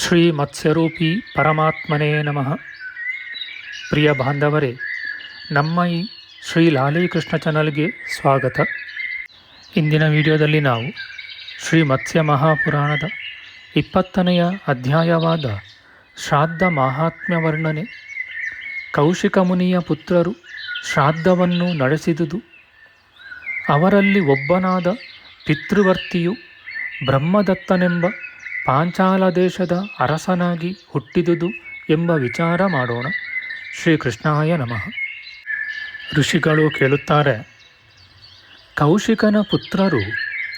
ಶ್ರೀ ಮತ್ಸ್ಯರೂಪಿ ಪರಮಾತ್ಮನೇ ನಮಃ. ಪ್ರಿಯ ಬಾಂಧವರೇ, ನಮ್ಮ ಈ ಶ್ರೀ ಲಾಲೀಕೃಷ್ಣ ಚಾನಲ್ಗೆ ಸ್ವಾಗತ. ಇಂದಿನ ವಿಡಿಯೋದಲ್ಲಿ ನಾವು ಶ್ರೀ ಮತ್ಸ್ಯ ಮಹಾಪುರಾಣದ ಇಪ್ಪತ್ತನೆಯ ಅಧ್ಯಾಯವಾದ ಶ್ರಾದ್ದ ಮಹಾತ್ಮ್ಯ ವರ್ಣನೆ, ಕೌಶಿಕ ಮುನಿಯ ಪುತ್ರರು ಶ್ರಾದ್ದವನ್ನು ನಡೆಸಿದುದು, ಅವರಲ್ಲಿ ಒಬ್ಬನಾದ ಪಿತೃವರ್ತಿಯು ಬ್ರಹ್ಮದತ್ತನೆಂಬ ಪಾಂಚಾಲ ದೇಶದ ಅರಸನಾಗಿ ಹುಟ್ಟಿದುದು ಎಂಬ ವಿಚಾರ ಮಾಡೋಣ. ಶ್ರೀಕೃಷ್ಣಾಯ ನಮಃ. ಋಷಿಗಳು ಕೇಳುತ್ತಾರೆ, ಕೌಶಿಕನ ಪುತ್ರರು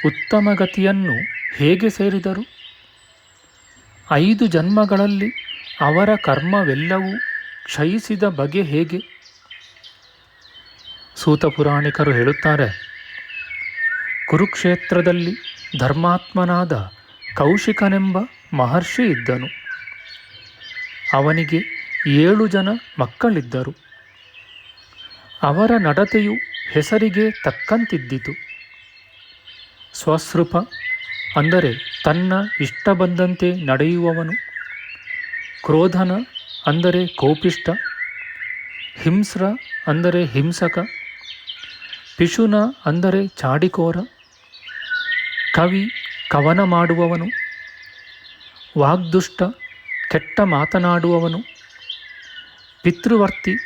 ಉತ್ತಮ ಗತಿಯನ್ನು ಹೇಗೆ ಸೇರಿದರು? ಐದು ಜನ್ಮಗಳಲ್ಲಿ ಅವರ ಕರ್ಮವೆಲ್ಲವೂ ಕ್ಷಯಿಸಿದ ಬಗೆ ಹೇಗೆ? ಸೂತ ಪುರಾಣಿಕರು ಹೇಳುತ್ತಾರೆ, ಕುರುಕ್ಷೇತ್ರದಲ್ಲಿ ಧರ್ಮಾತ್ಮನಾದ ಕೌಶಿಕನೆಂಬ ಮಹರ್ಷಿ ಇದ್ದನು. ಅವನಿಗೆ ಏಳು ಜನ ಮಕ್ಕಳಿದ್ದರು. ಅವರ ನಡತೆಯು ಹೆಸರಿಗೆ ತಕ್ಕಂತಿದ್ದಿತು. ಸ್ವಸೃಪ ಅಂದರೆ ತನ್ನ ಇಷ್ಟ ಬಂದಂತೆ ನಡೆಯುವವನು. ಕ್ರೋಧನ ಅಂದರೆ ಕೋಪಿಷ್ಟ ಹಿಂಸ್ರ ಅಂದರೆ ಹಿಂಸಕ. ಪಿಶುನ ಅಂದರೆ ಚಾಡಿಕೋರ. ಕವಿ ಕವನ ಮಾಡುವವನು, ವಾಗ್ದುಷ್ಟ ಕೆಟ್ಟ ಮಾತನಾಡುವವನು, ಪಿತೃವರ್ತಿ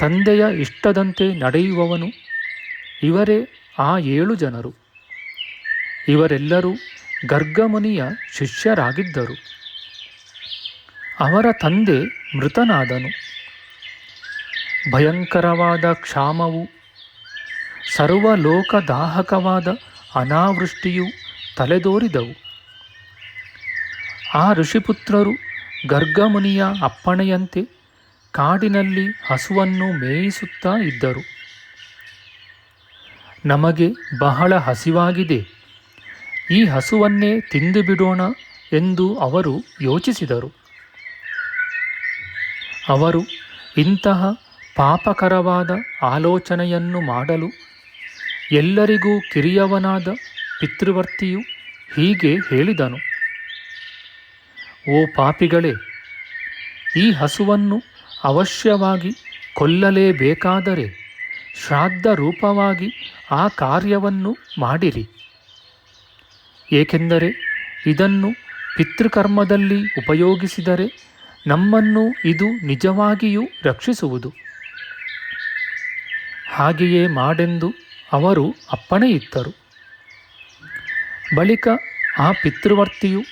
ತಂದೆಯ ಇಷ್ಟದಂತೆ ನಡೆಯುವವನು, ಇವರೇ ಆ ಏಳು ಜನರು. ಇವರೆಲ್ಲರೂ ಗರ್ಗಮುನಿಯ ಶಿಷ್ಯರಾಗಿದ್ದರು. ಅವರ ತಂದೆ ಮೃತನಾದನು. ಭಯಂಕರವಾದ ಕ್ಷಾಮವು, ಸರ್ವಲೋಕದಾಹಕವಾದ ಅನಾವೃಷ್ಟಿಯು ತಲೆದೋರಿದವು. ಆ ಋಷಿಪುತ್ರರು ಗರ್ಗಮುನಿಯ ಅಪ್ಪಣೆಯಂತೆ ಕಾಡಿನಲ್ಲಿ ಹಸುವನ್ನು ಮೇಯಿಸುತ್ತಾ ಇದ್ದರು. ನಮಗೆ ಬಹಳ ಹಸಿವಾಗಿದೆ, ಈ ಹಸುವನ್ನೇ ತಿಂದು ಬಿಡೋಣ ಎಂದು ಅವರು ಯೋಚಿಸಿದರು. ಅವರು ಇಂತಹ ಪಾಪಕರವಾದ ಆಲೋಚನೆಯನ್ನು ಮಾಡಲು ಎಲ್ಲರಿಗೂ ಕಿರಿಯವನಾದ ಪಿತೃವರ್ತಿಯು ಹೀಗೆ ಹೇಳಿದನು. ಓ ಪಾಪಿಗಳೇ, ಈ ಹಸುವನ್ನು ಅವಶ್ಯವಾಗಿ ಕೊಲ್ಲಲೇಬೇಕಾದರೆ ಶ್ರಾದ್ದ ರೂಪವಾಗಿ ಆ ಕಾರ್ಯವನ್ನು ಮಾಡಿರಿ. ಏಕೆಂದರೆ ಇದನ್ನು ಪಿತೃಕರ್ಮದಲ್ಲಿ ಉಪಯೋಗಿಸಿದರೆ ನಮ್ಮನ್ನು ಇದು ನಿಜವಾಗಿಯೂ ರಕ್ಷಿಸುವುದು. ಹಾಗೆಯೇ ಮಾಡೆಂದು ಅವರು ಅಪ್ಪಣೆಯಿತ್ತರು. ಬಳಿಕ ಆ ಪಿತೃವರ್ತಿಯು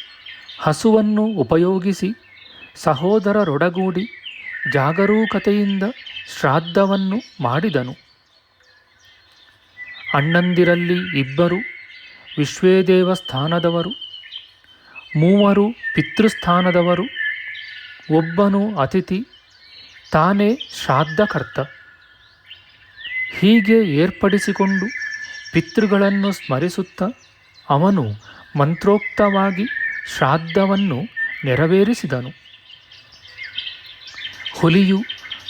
ಹಸುವನ್ನು ಉಪಯೋಗಿಸಿ ಸಹೋದರರೊಡಗೂಡಿ ಜಾಗರೂಕತೆಯಿಂದ ಶ್ರಾದ್ದವನ್ನು ಮಾಡಿದನು. ಅಣ್ಣಂದಿರಲ್ಲಿ ಇಬ್ಬರು ವಿಶ್ವೇದೇವ ಸ್ಥಾನದವರು ಮೂವರು ಪಿತೃಸ್ಥಾನದವರು, ಒಬ್ಬನು ಅತಿಥಿ, ತಾನೇ ಶ್ರಾದ್ದಕರ್ತ. ಹೀಗೆ ಏರ್ಪಡಿಸಿಕೊಂಡು ಪಿತೃಗಳನ್ನು ಸ್ಮರಿಸುತ್ತಾ ಅವನು ಮಂತ್ರೋಕ್ತವಾಗಿ ಶ್ರಾದ್ದವನ್ನು ನೆರವೇರಿಸಿದನು. ಹುಲಿಯು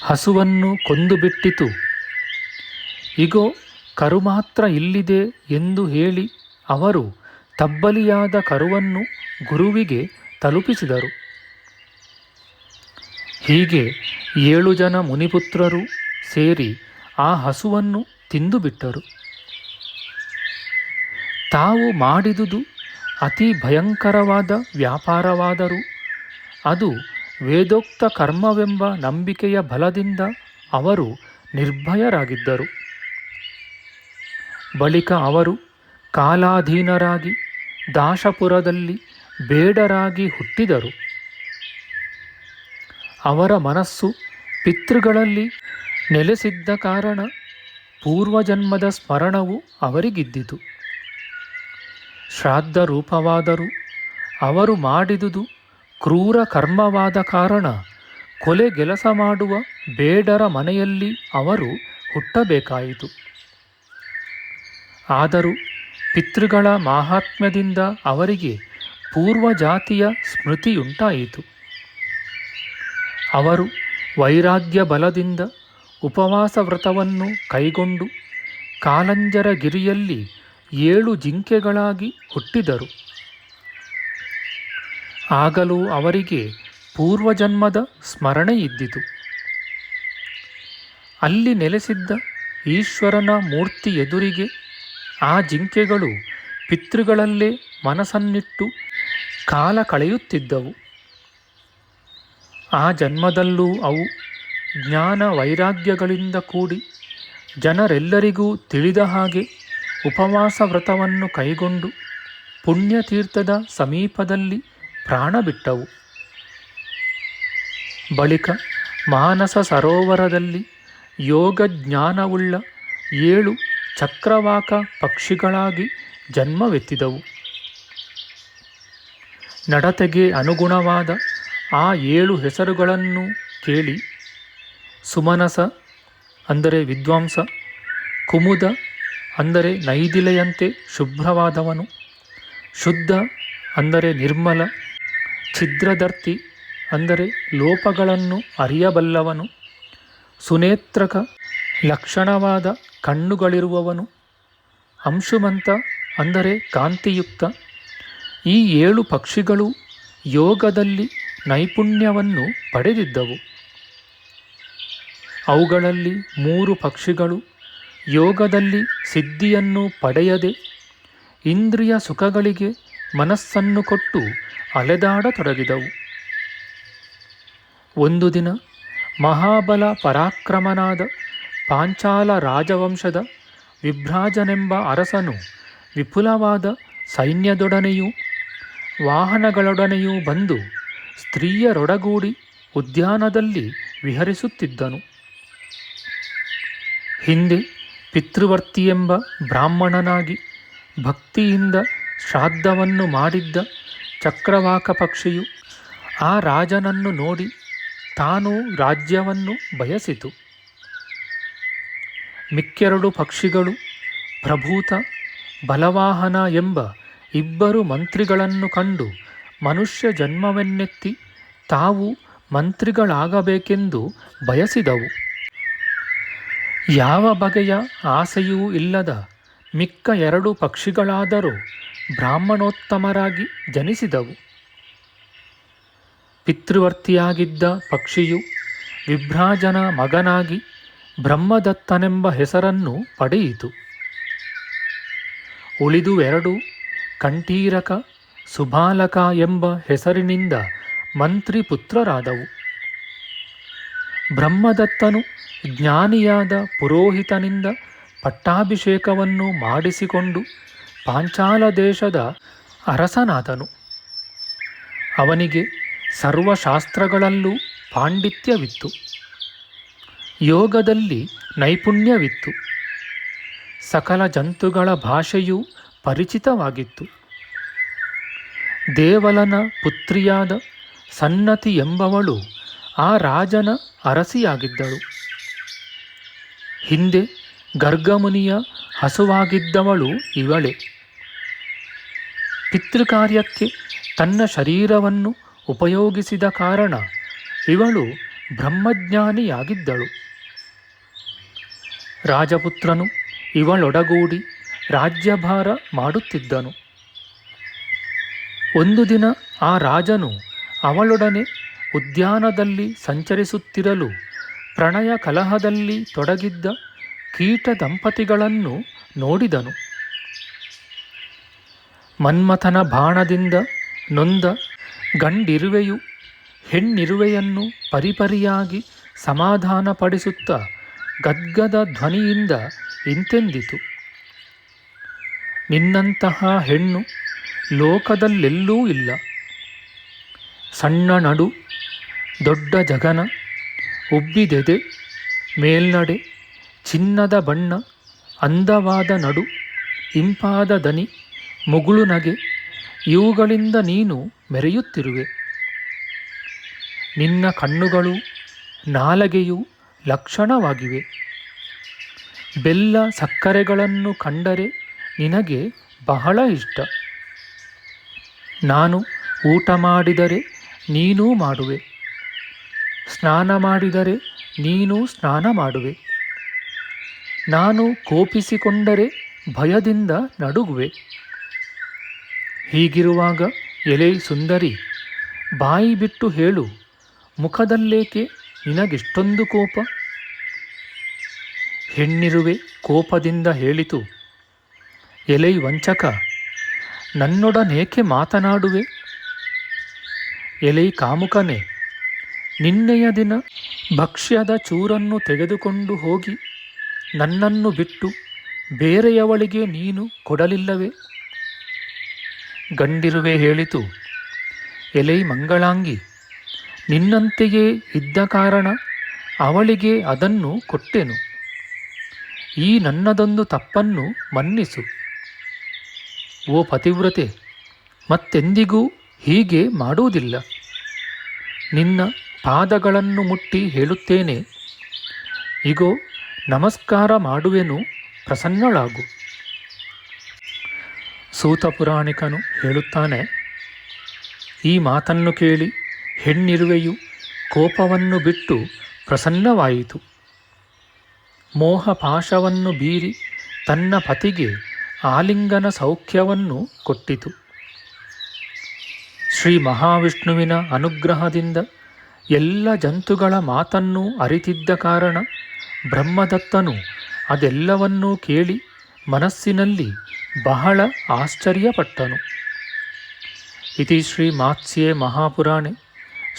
ಹಸುವನ್ನು ಕೊಂದು ಬಿಟ್ಟಿತು ಇಗೋ ಕರು ಮಾತ್ರ ಇಲ್ಲಿದೆ ಎಂದು ಹೇಳಿ ಅವರು ತಬ್ಬಲಿಯಾದ ಕರುವನ್ನು ಗುರುವಿಗೆ ತಲುಪಿಸಿದರು. ಹೀಗೆ ಏಳು ಜನ ಮುನಿಪುತ್ರರು ಸೇರಿ ಆ ಹಸುವನ್ನು ತಿಂದುಬಿಟ್ಟರು. ತಾವು ಮಾಡಿದುದು ಅತಿ ಭಯಂಕರವಾದ ವ್ಯಾಪಾರವಾದರೂ ಅದು ವೇದೋಕ್ತ ಕರ್ಮವೆಂಬ ನಂಬಿಕೆಯ ಬಲದಿಂದ ಅವರು ನಿರ್ಭಯರಾಗಿದ್ದರು. ಬಳಿಕ ಅವರು ಕಾಲಾಧೀನರಾಗಿ ದಾಶಪುರದಲ್ಲಿ ಬೇಡರಾಗಿ ಹುಟ್ಟಿದರು. ಅವರ ಮನಸ್ಸು ಪಿತೃಗಳಲ್ಲಿ ನೆಲೆಸಿದ್ದ ಕಾರಣ ಪೂರ್ವಜನ್ಮದ ಸ್ಮರಣವು ಅವರಿಗಿದ್ದಿತು. ಶ್ರಾದ್ದ ರೂಪವಾದರೂ ಅವರು ಮಾಡಿದುದು ಕ್ರೂರ ಕರ್ಮವಾದ ಕಾರಣ. ಕೊಲೆ ಗೆಲಸ ಮಾಡುವ ಬೇಡರ ಮನೆಯಲ್ಲಿ ಅವರು ಹುಟ್ಟಬೇಕಾಯಿತು. ಆದರೂ ಪಿತೃಗಳ ಮಾಹಾತ್ಮ್ಯದಿಂದ ಅವರಿಗೆ ಪೂರ್ವಜಾತಿಯ ಸ್ಮೃತಿಯುಂಟಾಯಿತು. ಅವರು ವೈರಾಗ್ಯ ಬಲದಿಂದ ಉಪವಾಸ ವ್ರತವನ್ನು ಕೈಗೊಂಡು ಕಾಲಂಜರ ಗಿರಿಯಲ್ಲಿ ಏಳು ಜಿಂಕೆಗಳಾಗಿ ಹುಟ್ಟಿದರು. ಆಗಲೂ ಅವರಿಗೆ ಪೂರ್ವಜನ್ಮದ ಸ್ಮರಣೆ ಇದ್ದಿತು. ಅಲ್ಲಿ ನೆಲೆಸಿದ್ದ ಈಶ್ವರನ ಮೂರ್ತಿ ಎದುರಿಗೆ ಆ ಜಿಂಕೆಗಳು ಪಿತೃಗಳಲ್ಲೇ ಮನಸ್ಸನ್ನಿಟ್ಟು ಕಾಲ ಕಳೆಯುತ್ತಿದ್ದವು. ಆ ಜನ್ಮದಲ್ಲೂ ಅವು ಜ್ಞಾನ ವೈರಾಗ್ಯಗಳಿಂದ ಕೂಡಿ ಜನರೆಲ್ಲರಿಗೂ ತಿಳಿದ ಹಾಗೆ ಉಪವಾಸ ವ್ರತವನ್ನು ಕೈಗೊಂಡು ಪುಣ್ಯತೀರ್ಥದ ಸಮೀಪದಲ್ಲಿ ಪ್ರಾಣ ಬಿಟ್ಟವು. ಬಳಿಕ ಮಾನಸ ಸರೋವರದಲ್ಲಿ ಯೋಗ ಜ್ಞಾನವುಳ್ಳ ಏಳು ಚಕ್ರವಾಕ ಪಕ್ಷಿಗಳಾಗಿ ಜನ್ಮವೆತ್ತಿದವು. ನಡತೆಗೆ ಅನುಗುಣವಾದ ಆ ಏಳು ಹೆಸರುಗಳನ್ನು ಕೇಳಿ ಸುಮನಸ, ಅಂದರೆ ವಿದ್ವಾಂಸ, ಕುಮುದ ಅಂದರೆ ನೈದಿಲೆಯಂತೆ ಶುಭ್ರವಾದವನು. ಶುದ್ಧ ಅಂದರೆ ನಿರ್ಮಲ. ಛಿದ್ರದರ್ತಿ ಅಂದರೆ ಲೋಪಗಳನ್ನು ಅರಿಯಬಲ್ಲವನು. ಸುನೇತ್ರಕ ಲಕ್ಷಣವಾದ ಕಣ್ಣುಗಳಿರುವವನು. ಅಂಶುಮಂತ ಅಂದರೆ ಕಾಂತಿಯುಕ್ತ. ಈ ಏಳು ಪಕ್ಷಿಗಳು ಯೋಗದಲ್ಲಿ ನೈಪುಣ್ಯವನ್ನು ಪಡೆದಿದ್ದವು. ಅವುಗಳಲ್ಲಿ ಮೂರು ಪಕ್ಷಿಗಳು ಯೋಗದಲ್ಲಿ ಸಿದ್ಧಿಯನ್ನು ಪಡೆಯದೆ ಇಂದ್ರಿಯ ಸುಖಗಳಿಗೆ ಮನಸ್ಸನ್ನು ಕೊಟ್ಟು ಅಲೆದಾಡತೊಡಗಿದವು. ಒಂದು ದಿನ ಮಹಾಬಲ ಪರಾಕ್ರಮನಾದ ಪಾಂಚಾಲ ರಾಜವಂಶದ ವಿಭ್ರಾಜನೆಂಬ ಅರಸನು ವಿಪುಲವಾದ ಸೈನ್ಯದೊಡನೆಯೂ ವಾಹನಗಳೊಡನೆಯೂ ಬಂದು ಸ್ತ್ರೀಯರೊಡಗೂಡಿ ಉದ್ಯಾನದಲ್ಲಿ ವಿಹರಿಸುತ್ತಿದ್ದನು. ಹಿಂದೆ ಪಿತೃವರ್ತಿಯೆಂಬ ಬ್ರಾಹ್ಮಣನಾಗಿ ಭಕ್ತಿಯಿಂದ ಶ್ರಾದ್ದವನ್ನು ಮಾಡಿದ್ದ ಚಕ್ರವಾಕ ಪಕ್ಷಿಯು ಆ ರಾಜನನ್ನು ನೋಡಿ ತಾನು ರಾಜ್ಯವನ್ನು ಬಯಸಿತು. ಮಿಕ್ಕೆರಡು ಪಕ್ಷಿಗಳು ಪ್ರಭೂತ, ಬಲವಾಹನ ಎಂಬ ಇಬ್ಬರು ಮಂತ್ರಿಗಳನ್ನು ಕಂಡು ಮನುಷ್ಯ ಜನ್ಮವೆನ್ನೆತ್ತಿ ತಾವು ಮಂತ್ರಿಗಳಾಗಬೇಕೆಂದು ಬಯಸಿದವು. ಯಾವ ಬಗೆಯ ಆಸೆಯೂ ಇಲ್ಲದ ಮಿಕ್ಕ ಎರಡು ಪಕ್ಷಿಗಳಾದರೂ ಬ್ರಾಹ್ಮಣೋತ್ತಮರಾಗಿ ಜನಿಸಿದವು. ಪಿತೃವರ್ತಿಯಾಗಿದ್ದ ಪಕ್ಷಿಯು ವಿಭ್ರಾಜನ ಮಗನಾಗಿ ಬ್ರಹ್ಮದತ್ತನೆಂಬ ಹೆಸರನ್ನು ಪಡೆಯಿತು. ಉಳಿದುವೆರಡು ಕಂಠೀರಕ ಸುಬಾಲಕ ಎಂಬ ಹೆಸರಿನಿಂದ ಮಂತ್ರಿ ಪುತ್ರರಾದವು ಬ್ರಹ್ಮದತ್ತನು ಜ್ಞಾನಿಯಾದ ಪುರೋಹಿತನಿಂದ ಪಟ್ಟಾಭಿಷೇಕವನ್ನು ಮಾಡಿಸಿಕೊಂಡು ಪಾಂಚಾಲ ದೇಶದ ಅರಸನಾದನು. ಅವನಿಗೆ ಸರ್ವಶಾಸ್ತ್ರಗಳಲ್ಲೂ ಪಾಂಡಿತ್ಯವಿತ್ತು. ಯೋಗದಲ್ಲಿ ನೈಪುಣ್ಯವಿತ್ತು. ಸಕಲ ಜಂತುಗಳ ಭಾಷೆಯೂ ಪರಿಚಿತವಾಗಿತ್ತು. ದೇವಲನ ಪುತ್ರಿಯಾದ ಸನ್ನತಿ ಎಂಬವಳು ಆ ರಾಜನ ಅರಸಿಯಾಗಿದ್ದಳು. ಹಿಂದೆ ಗರ್ಗಮುನಿಯ ಹಸುವಾಗಿದ್ದವಳು ಇವಳೆ. ಪಿತೃಕಾರ್ಯಕ್ಕೆ ತನ್ನ ಶರೀರವನ್ನು ಉಪಯೋಗಿಸಿದ ಕಾರಣ ಇವಳು ಬ್ರಹ್ಮಜ್ಞಾನಿಯಾಗಿದ್ದಳು. ರಾಜಪುತ್ರನು ಇವಳೊಡಗೂಡಿ ರಾಜ್ಯಭಾರ ಮಾಡುತ್ತಿದ್ದನು. ಒಂದು ದಿನ ಆ ರಾಜನು ಅವಳೊಡನೆ ಉದ್ಯಾನದಲ್ಲಿ ಸಂಚರಿಸುತ್ತಿರಲು ಪ್ರಣಯ ಕಲಹದಲ್ಲಿ ತೊಡಗಿದ್ದ ಕೀಟ ದಂಪತಿಗಳನ್ನು ನೋಡಿದನು. ಮನ್ಮಥನ ಬಾಣದಿಂದ ನೊಂದ ಗಂಡಿರುವೆಯು ಹೆಣ್ಣಿರುವೆಯನ್ನು ಪರಿಪರಿಯಾಗಿ ಸಮಾಧಾನಪಡಿಸುತ್ತ ಗದ್ಗದ ಧ್ವನಿಯಿಂದ ಇಂತೆಂದಿತು. ನಿನ್ನಂತಹ ಹೆಣ್ಣು ಲೋಕದಲ್ಲೆಲ್ಲೂ ಇಲ್ಲ. ಸಣ್ಣ ನಡು ದೊಡ್ಡ ಜಗನ ಉಬ್ಬಿದೆದೆ ಮೇಲ್ನಡೆ, ಚಿನ್ನದ ಬಣ್ಣ, ಅಂದವಾದ ನಡು, ಇಂಪಾದ ದನಿ, ಮುಗುಳು ನಗೆ, ಇವುಗಳಿಂದ ನೀನು ಮೆರೆಯುತ್ತಿರುವೆ. ನಿನ್ನ ಕಣ್ಣುಗಳು ನಾಲಗೆಯು ಲಕ್ಷಣವಾಗಿವೆ. ಬೆಲ್ಲ ಸಕ್ಕರೆಗಳನ್ನು ಕಂಡರೆ ನಿನಗೆ ಬಹಳ ಇಷ್ಟ. ನಾನು ಊಟ ಮಾಡಿದರೆ ನೀನೂ ಮಾಡುವೆ. ಸ್ನಾನ ಮಾಡಿದರೆ ನೀನು ಸ್ನಾನ ಮಾಡುವೆ. ನಾನು ಕೋಪಿಸಿಕೊಂಡರೆ ಭಯದಿಂದ ನಡುಗುವೆ. ಹೀಗಿರುವಾಗ ಎಲೆ ಸುಂದರಿ, ಬಾಯಿ ಬಿಟ್ಟು ಹೇಳು, ಮುಖದಲ್ಲೇಕೆ ನಿನಗಿಷ್ಟೊಂದು ಕೋಪ? ಹೆಣ್ಣಿರುವೆ, ಕೋಪದಿಂದ ಹೇಳಿತು, ಎಲೆ ವಂಚಕ, ನನ್ನೊಡನೇಕೆ ಮಾತನಾಡುವೆ? ಎಲೆ ಕಾಮುಕನೇ ನಿನ್ನೆಯ ದಿನ ಭಕ್ಷ್ಯದ ಚೂರನ್ನು ತೆಗೆದುಕೊಂಡು ಹೋಗಿ ನನ್ನನ್ನು ಬಿಟ್ಟು ಬೇರೆಯವಳಿಗೆ ನೀನು ಕೊಡಲಿಲ್ಲವೇ? ಗಂಡಿರುವೆ ಹೇಳಿತು, ಎಲೈ ಮಂಗಳಾಂಗಿ, ನಿನ್ನಂತೆಯೇ ಇದ್ದ ಕಾರಣ ಅವಳಿಗೆ ಅದನ್ನು ಕೊಟ್ಟೆನು. ಈ ನನ್ನದೊಂದು ತಪ್ಪನ್ನು ಮನ್ನಿಸು. ಓ ಪತಿವ್ರತೆ, ಮತ್ತೆಂದಿಗೂ ಹೀಗೆ ಮಾಡುವುದಿಲ್ಲ. ನಿನ್ನ ಪಾದಗಳನ್ನು ಮುಟ್ಟಿ ಹೇಳುತ್ತೇನೆ. ಇಗೋ, ನಮಸ್ಕಾರ ಮಾಡುವೆನು, ಪ್ರಸನ್ನಳಾಗು. ಸೂತ ಪುರಾಣಿಕನು ಹೇಳುತ್ತಾನೆ, ಈ ಮಾತನ್ನು ಕೇಳಿ ಹೆಣ್ಣಿರುವೆಯು ಕೋಪವನ್ನು ಬಿಟ್ಟು ಪ್ರಸನ್ನವಾಯಿತು. ಮೋಹ ಪಾಶವನ್ನು ಬೀರಿ ತನ್ನ ಪತಿಗೆ ಆಲಿಂಗನ ಸೌಖ್ಯವನ್ನು ಕೊಟ್ಟಿತು. ಶ್ರೀ ಮಹಾವಿಷ್ಣುವಿನ ಅನುಗ್ರಹದಿಂದ ಎಲ್ಲ ಜಂತುಗಳ ಮಾತನ್ನು ಅರಿತಿದ್ದ ಕಾರಣ ಬ್ರಹ್ಮದತ್ತನು ಅದೆಲ್ಲವನ್ನೂ ಕೇಳಿ ಮನಸ್ಸಿನಲ್ಲಿ ಬಹಳ ಆಶ್ಚರ್ಯಪಟ್ಟನು. ಇತಿ ಶ್ರೀ ಮಾತ್ಸ್ಯೆ ಮಹಾಪುರಾಣೆ,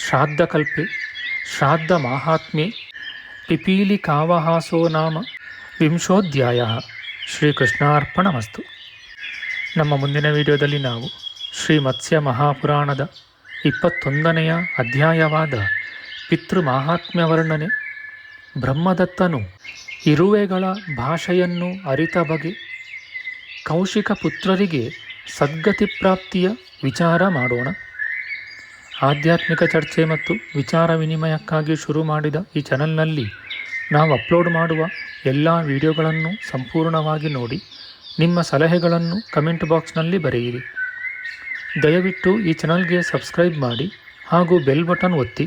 ಶ್ರಾದ್ದಕಲ್ಪೆ, ಶ್ರಾದ್ದ ಪಿಪೀಲಿ ಕಾವಹಾಸೋ ನಾಮ, ವಿಂಶೋಧ್ಯಾಯ. ಶ್ರೀಕೃಷ್ಣಾರ್ಪಣಮಸ್ತು. ನಮ್ಮ ಮುಂದಿನ ವಿಡಿಯೋದಲ್ಲಿ ನಾವು ಶ್ರೀ ಮತ್ಸ್ಯ ಮಹಾಪುರಾಣದ ಇಪ್ಪತ್ತೊಂದನೆಯ ಅಧ್ಯಾಯವಾದ ಪಿತೃ ಮಾಹಾತ್ಮ್ಯ ವರ್ಣನೆ ಬ್ರಹ್ಮದತ್ತನು ಇರುವೆಗಳ ಭಾಷೆಯನ್ನು ಅರಿತ ಬಗೆ ಕೌಶಿಕ ಪುತ್ರರಿಗೆ ಸದ್ಗತಿ ಪ್ರಾಪ್ತಿಯ ವಿಚಾರ ಮಾಡೋಣ. ಆಧ್ಯಾತ್ಮಿಕ ಚರ್ಚೆ ಮತ್ತು ವಿಚಾರ ವಿನಿಮಯಕ್ಕಾಗಿ ಶುರು ಮಾಡಿದ ಈ ಚಾನಲ್ನಲ್ಲಿ ನಾವು ಅಪ್ಲೋಡ್ ಮಾಡುವ ಎಲ್ಲ ವಿಡಿಯೋಗಳನ್ನು ಸಂಪೂರ್ಣವಾಗಿ ನೋಡಿ, ನಿಮ್ಮ ಸಲಹೆಗಳನ್ನು ಕಮೆಂಟ್ ಬಾಕ್ಸ್ನಲ್ಲಿ ಬರೆಯಿರಿ. ದಯವಿಟ್ಟು ಈ ಚಾನಲ್ಗೆ ಸಬ್ಸ್ಕ್ರೈಬ್ ಮಾಡಿ ಹಾಗೂ ಬೆಲ್ ಬಟನ್ ಒತ್ತಿ